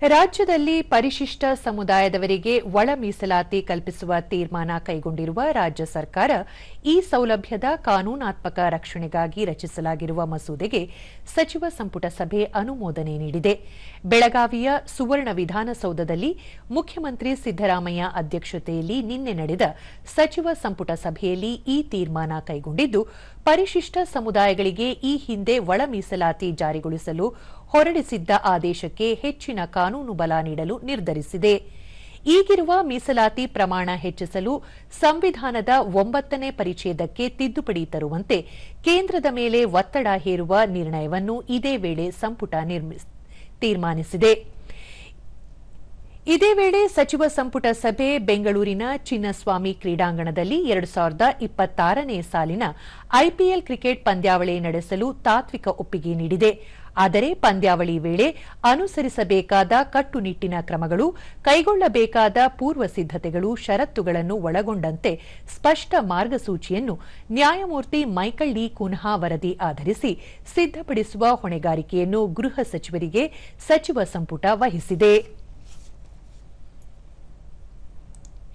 ರಾಜ್ಯದಲ್ಲಿ ಪರಿಶಿಷ್ಟ ಸಮುದಾಯದವರಿಗೆ ಒಳ ಮೀಸಲಾತಿ ಕಲ್ಪಿಸುವ ತೀರ್ಮಾನ ಕೈಗೊಂಡಿರುವ ರಾಜ್ಯ ಸರ್ಕಾರ ಈ ಸೌಲಭ್ಯದ ಕಾನೂನಾತ್ಮಕ ರಕ್ಷಣೆಗಾಗಿ ರಚಿಸಲಾಗಿರುವ ಮಸೂದೆಗೆ ಸಚಿವ ಸಂಪುಟ ಸಭೆ ಅನುಮೋದನೆ ನೀಡಿದೆ. ಬೆಳಗಾವಿಯ ಸುವರ್ಣ ವಿಧಾನಸೌಧದಲ್ಲಿ ಮುಖ್ಯಮಂತ್ರಿ ಸಿದ್ದರಾಮಯ್ಯ ಅಧ್ಯಕ್ಷತೆಯಲ್ಲಿ ನಿನ್ನೆ ನಡೆದ ಸಚಿವ ಸಂಪುಟ ಸಭೆಯಲ್ಲಿ ಈ ತೀರ್ಮಾನ ಕೈಗೊಂಡಿದ್ದು, ಪರಿಶಿಷ್ಟ ಸಮುದಾಯಗಳಿಗೆ ಈ ಹಿಂದೆ ಒಳ ಮೀಸಲಾತಿ ಜಾರಿಗೊಳಿಸಲು ಹೊರಡಿಸಿದ್ದ ಆದೇಶಕ್ಕೆ ಹೆಚ್ಚಿನ ಕಾನೂನು ಬಲ ನೀಡಲು ನಿರ್ಧರಿಸಿದೆ. ಈಗಿರುವ ಮೀಸಲಾತಿ ಪ್ರಮಾಣ ಹೆಚ್ಚಿಸಲು ಸಂವಿಧಾನದ ಒಂಬತ್ತನೇ ಪರಿಚ್ಛೇದಕ್ಕೆ ತಿದ್ದುಪಡಿ ತರುವಂತೆ ಕೇಂದ್ರದ ಮೇಲೆ ಒತ್ತಡ ಹೇರುವ ನಿರ್ಣಯವನ್ನು ಇದೇ ವೇಳೆ ಸಂಪುಟ ತೀರ್ಮಾನಿಸಿದೆ. ಇದೇ ವೇಳೆ ಸಚಿವ ಸಂಪುಟ ಸಭೆ ಬೆಂಗಳೂರಿನ ಚಿನ್ನಸ್ವಾಮಿ ಕ್ರೀಡಾಂಗಣದಲ್ಲಿ ಎರಡು ಸಾವಿರದ ಇಪ್ಪತ್ತಾರನೇ ಸಾಲಿನ ಐಪಿಎಲ್ ಕ್ರಿಕೆಟ್ ಪಂದ್ಯಾವಳಿ ನಡೆಸಲು ತಾತ್ವಿಕ ಒಪ್ಪಿಗೆ ನೀಡಿದೆ. ಆದರೆ ಪಂದ್ಯಾವಳಿ ವೇಳೆ ಅನುಸರಿಸಬೇಕಾದ ಕಟ್ಟುನಿಟ್ಟಿನ ಕ್ರಮಗಳು, ಕೈಗೊಳ್ಳಬೇಕಾದ ಪೂರ್ವ ಸಿದ್ದತೆಗಳು ಷರತ್ತುಗಳನ್ನು ಒಳಗೊಂಡಂತೆ ಸ್ಪಷ್ಟ ಮಾರ್ಗಸೂಚಿಯನ್ನು ನ್ಯಾಯಮೂರ್ತಿ ಮೈಕಲ್ ಡಿ ಕುನ್ಹಾ ವರದಿ ಆಧರಿಸಿ ಸಿದ್ದಪಡಿಸುವ ಹೊಣೆಗಾರಿಕೆಯನ್ನು ಗೃಹ ಸಚಿವರಿಗೆ ಸಚಿವ ಸಂಪುಟ ವಹಿಸಿದೆ.